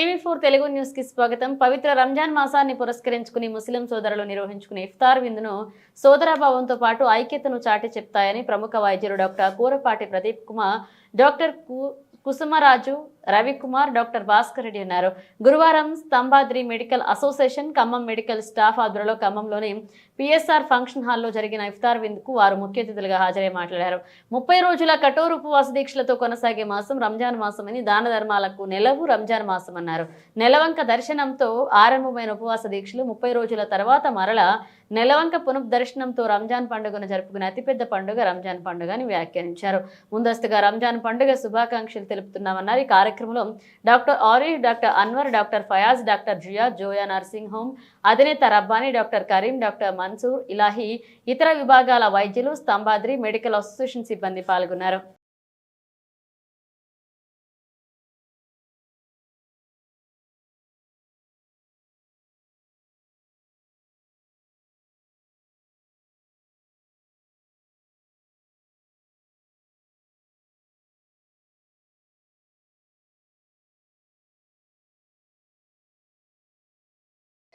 TV four Telugu న్యూస్కి స్వాగతం. పవిత్ర రంజాన్ మాసాన్ని పురస్కరించుకుని ముస్లిం సోదరులు నిర్వహించుకునే ఇఫ్తార్ విందును సోదరాభావంతో పాటు ఐక్యతను చాటి చెప్తాయని ప్రముఖ వైద్యులు డాక్టర్ కూరపాటి ప్రదీప్ కుమార్ డాక్టర్ కు- కుసుమరాజు రవికుమార్ డాక్టర్ భాస్కర్ రెడ్డి అన్నారు. గురువారం Stambhadri medical association Khammam medical staff ఆధ్వర్యంలో ఖమ్మంలోని పిఎస్ఆర్ ఫంక్షన్ హాల్లో జరిగిన ఇఫ్తార్ విందుకు వారు ముఖ్య అతిథులుగా హాజరై మాట్లాడారు. ముప్పై రోజుల కఠోర ఉపవాస దీక్షలతో కొనసాగే మాసం రంజాన్ మాసం అని దాన ధర్మాలకు నెలవు రంజాన్ మాసం అన్నారు. నెలవంక దర్శనంతో ఆరంభమైన ఉపవాస దీక్షలు ముప్పై రోజుల తర్వాత మరల నెలవంక పునఃదర్శనంతో రంజాన్ పండుగను జరుపుకునే అతిపెద్ద పండుగ రంజాన్ పండుగ అని వ్యాఖ్యానించారు. ముందస్తుగా రంజాన్ పండుగ శుభాకాంక్షలు తెలుపుతున్నామన్నారు. ఈ కార్యక్రమంలో doctor Arif doctor Anwar doctor Fayaz doctor Zia Zoya nursing home అధినేత రబ్బానీ డాక్టర్ కరీం డాక్టర్ మన్సూర్ ఇలాహి ఇతర విభాగాల వైద్యులు స్తంభాద్రి మెడికల్ అసోసియేషన్ సిబ్బంది పాల్గొన్నారు.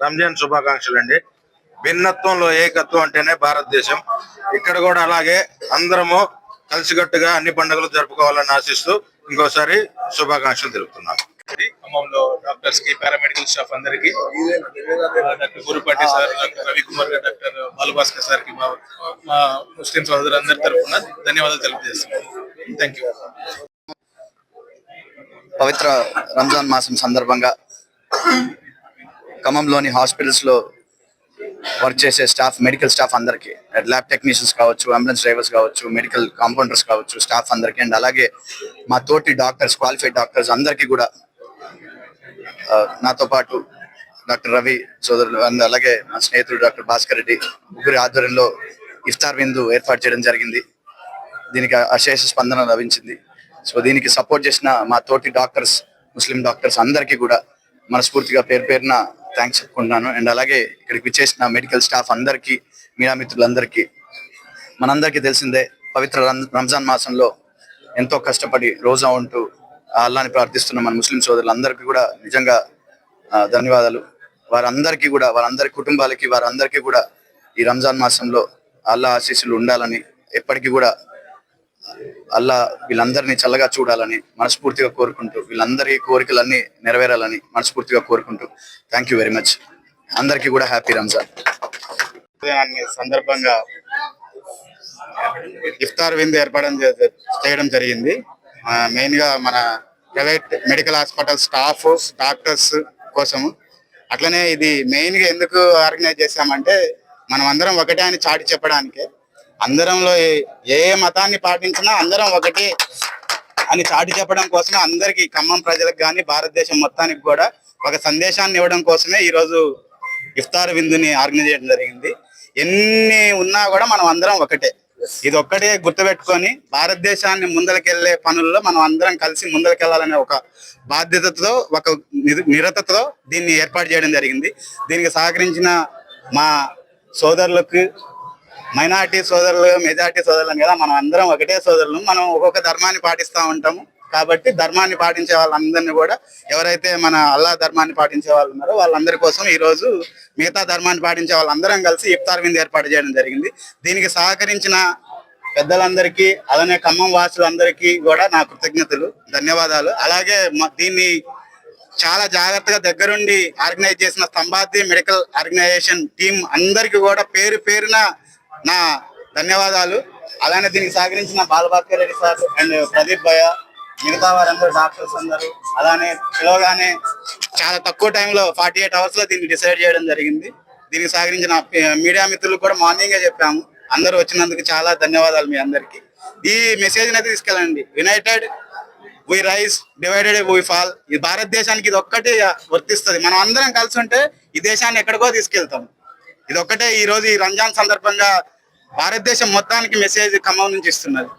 రంజాన్ శుభాకాంక్షలు అండి భిన్నత్వంలో ఏకత్వం అంటేనే భారతదేశం. ఇక్కడ కూడా అలాగే అందరము కలిసికట్టుగా అన్ని పండుగలు జరుపుకోవాలని ఆశిస్తూ ఇంకోసారి శుభాకాంక్షలు తెలుపుతున్నాను. ఖమ్మంలో డాక్టర్స్కి పారామెడికల్ స్టాఫ్ అందరికి doctor Gurupati sir doctor Ravikumar గారు డాక్టర్ బాలభాస్కర్ సార్కి మా ముస్లిం ముస్లిం సోదరులందరి తరఫున ధన్యవాదాలు తెలియజేస్తున్నాను. థ్యాంక్ యూ పవిత్ర రంజాన్ మాసం సందర్భంగా ఖమ్మంలోని హాస్పిటల్స్లో వర్క్ చేసే స్టాఫ్ మెడికల్ స్టాఫ్ అందరికీ ల్యాబ్ టెక్నీషియన్స్ కావచ్చు అంబులెన్స్ డ్రైవర్స్ కావచ్చు మెడికల్ కాంపౌండర్స్ కావచ్చు స్టాఫ్ అందరికీ అండ్ అలాగే మా తోటి డాక్టర్స్ క్వాలిఫైడ్ డాక్టర్స్ అందరికీ కూడా నాతో పాటు డాక్టర్ రవి సోదరులు అండ్ అలాగే మా స్నేహితుడు డాక్టర్ భాస్కర్ రెడ్డి ముగ్గురి ఆధ్వర్యంలో ఇఫ్తార్ విందు ఏర్పాటు చేయడం జరిగింది. దీనికి అశేష స్పందన లభించింది. సో దీనికి సపోర్ట్ చేసిన మా తోటి డాక్టర్స్ ముస్లిం డాక్టర్స్ అందరికీ కూడా మనస్ఫూర్తిగా పేరు పేరున థ్యాంక్స్ చెప్పుకుంటున్నాను. అండ్ అలాగే ఇక్కడికి విచ్చేసిన మెడికల్ స్టాఫ్ అందరికీ మీడియా మిత్రులందరికీ మనందరికీ తెలిసిందే పవిత్ర రం- రంజాన్ మాసంలో ఎంతో కష్టపడి రోజా ఉంటూ అల్లాని ప్రార్థిస్తున్న మన ముస్లిం సోదరులందరికీ కూడా నిజంగా ధన్యవాదాలు. వారందరికీ కూడా వారందరి కుటుంబాలకి వారందరికీ కూడా ఈ రంజాన్ మాసంలో అల్లా ఆశీస్సులు ఉండాలని ఎప్పటికీ కూడా అల్లా వీళ్ళందరినీ చల్లగా చూడాలని మనస్ఫూర్తిగా కోరుకుంటూ వీళ్ళందరి కోరికలన్నీ నెరవేరాలని మనస్ఫూర్తిగా కోరుకుంటూ థ్యాంక్ యూ వెరీ మచ్ అందరికీ కూడా హ్యాపీ రంజాన్ ఉదయాన్ని సందర్భంగా ఇఫ్తార్ విందు ఏర్పడడం చేయడం జరిగింది. మెయిన్గా మన private medical hospital staff doctors కోసము అట్లనే ఇది మెయిన్గా ఎందుకు ఆర్గనైజ్ చేశామంటే మనం అందరం ఒకటే అని చాటి చెప్పడానికి. అందరంలో ఏ- ఏ మతాన్ని పాటించినా అందరం ఒకటి అని చాటి చెప్పడం కోసమే అందరికి ఖమ్మం ప్రజలకు కానీ భారతదేశం మొత్తానికి కూడా ఒక సందేశాన్ని ఇవ్వడం కోసమే ఈరోజు ఇఫ్తార్ విందుని ఆర్గనైజ్ చేయడం జరిగింది. ఎన్ని ఉన్నా కూడా మనం అందరం ఒకటే. ఇది ఒక్కటే గుర్తుపెట్టుకొని భారతదేశాన్ని ముందరికెళ్ళే పనుల్లో మనం అందరం కలిసి ముందరికెళ్ళాలనే ఒక బాధ్యతతో ఒక నిరతతో దీన్ని ఏర్పాటు చేయడం జరిగింది. దీనికి సహకరించిన మా సోదరులకు మైనార్టీ సోదరులు మెజార్టీ సోదరులు కదా మనం అందరం ఒకటే సోదరులు. మనం ఒక్కొక్క ధర్మాన్ని పాటిస్తూ ఉంటాము. కాబట్టి ధర్మాన్ని పాటించే వాళ్ళందరినీ కూడా ఎవరైతే మన అల్లా ధర్మాన్ని పాటించే వాళ్ళు ఉన్నారో వాళ్ళందరి కోసం ఈరోజు మిగతా ధర్మాన్ని పాటించే వాళ్ళందరం కలిసి ఇఫ్తార్ విందు ఏర్పాటు చేయడం జరిగింది. దీనికి సహకరించిన పెద్దలందరికీ అలానే ఖమ్మం వాసులందరికీ కూడా నా కృతజ్ఞతలు ధన్యవాదాలు. అలాగే మ- దీన్ని చాలా జాగ్రత్తగా దగ్గరుండి ఆర్గనైజ్ చేసిన స్తంభాద్రి మెడికల్ ఆర్గనైజేషన్ టీం అందరికీ కూడా పేరు పేరున నా ధన్యవాదాలు. అలానే దీనికి సహకరించిన బాలభాస్కర్ రెడ్డి సార్ అండ్ ప్రదీప్ భయ్య మిగతా వారందరూ డాక్టర్స్ అందరూ. అలానే పిలవగానే చాలా తక్కువ టైంలో ఫార్టీ ఎయిట్ అవర్స్లో దీన్ని డిసైడ్ చేయడం జరిగింది. దీనికి సహకరించిన మీడియా మిత్రులు కూడా మార్నింగే చెప్పాము. అందరూ వచ్చినందుకు చాలా ధన్యవాదాలు మీ అందరికి. ఈ మెసేజ్ అయితే తీసుకెళ్ళండి. United we rise divided we fall ఈ భారతదేశానికి ఇది ఒక్కటే వర్తిస్తుంది. మనం అందరం కలిసి ఉంటే ఈ దేశాన్ని ఎక్కడికో తీసుకెళ్తాం. ఇది ఒక్కటే ఈ రోజు ఈ రంజాన్ సందర్భంగా భారతదేశం మొత్తానికి మెసేజ్ ఖమ్మం నుంచి ఇస్తున్నది.